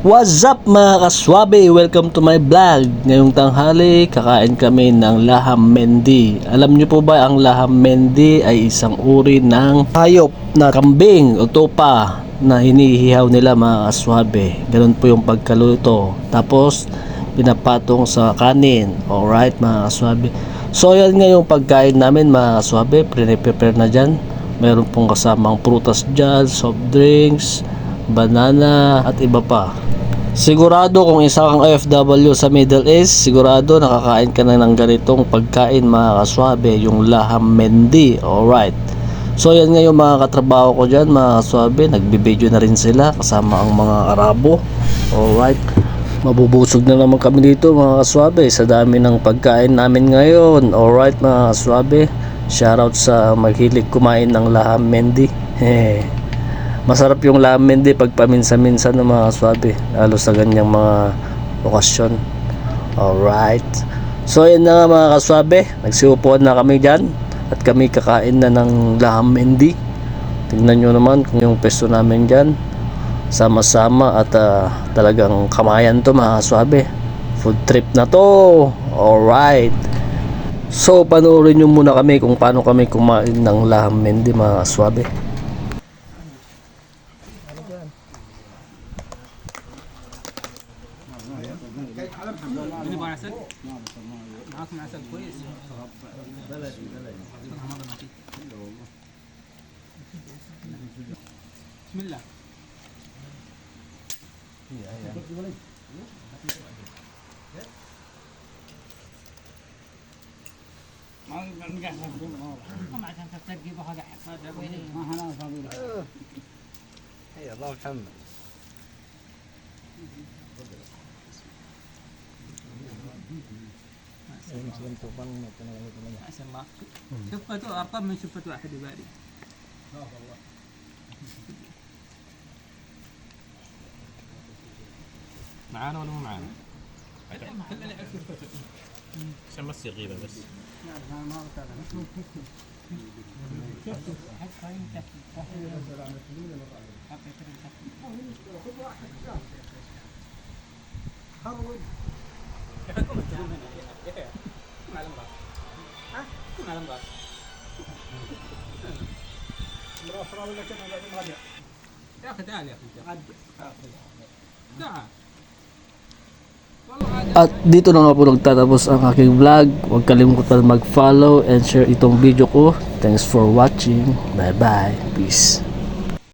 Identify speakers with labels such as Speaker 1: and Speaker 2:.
Speaker 1: What's up mga kaswabe? Welcome to my vlog. Ngayong tanghali, kakain kami ng laham mendi. Alam niyo po ba ang laham mendi ay isang uri ng hayop na kambing o tupa na hinihihaw nila mga kaswabe. Ganun po yung pagkaluto. Tapos, pinapatong sa kanin. Alright mga kaswabe. So yan nga yung pagkain namin mga kaswabe. Pre-prepare na dyan. Meron pong kasamang prutas dyan, soft drinks, banana at iba pa. Sigurado kung isa kang OFW sa Middle East, sigurado nakakain ka na ng ganitong pagkain mga kaswabe, yung laham mendi. Alright. So yan nga yung mga katrabaho ko dyan mga kaswabe, nagbibideo na rin sila kasama ang mga Arabo. Alright. Mabubusog na naman kami dito mga kaswabe sa dami ng pagkain namin ngayon. Alright mga kaswabe. Shoutout sa maghilig kumain ng laham mendi. Hehe. Masarap yung lamen di pag paminsan-minsan ng mga swabe. Lalo sa ganyang mga okasyon. Alright. So yun na nga mga kaswabe. Nagsiupuan na kami dyan. At kami kakain na ng laham mendi. Tingnan nyo naman kung yung pesto namin dyan. Sama-sama at ah, talagang kamayan to mga kaswabe. Food trip na to. Alright. So panoorin nyo muna kami kung paano kami kumain ng laham mendi mga kaswabe.
Speaker 2: الدنيا بقى عسل؟ معاكم عسل كويس؟ بلدي بلدي بسم الله ما كان
Speaker 3: تفتقي بهذا حق
Speaker 2: ما هلا محمد الله شفته ارطب من شفته احد يباري
Speaker 4: معانا ولا مو معانا؟ عشان ما تصير غيبه بس
Speaker 2: Ito ya. Kunalan ba? Ha? Kunalan ba? Mura
Speaker 5: sa kawala ka na yung hadya.
Speaker 2: Ya kada ali ako. Hadya.
Speaker 1: At dito na nga po nagtatapos ang aking vlog. Huwag kalimutan mag-follow and share itong video ko. Thanks for watching. Bye-bye. Peace.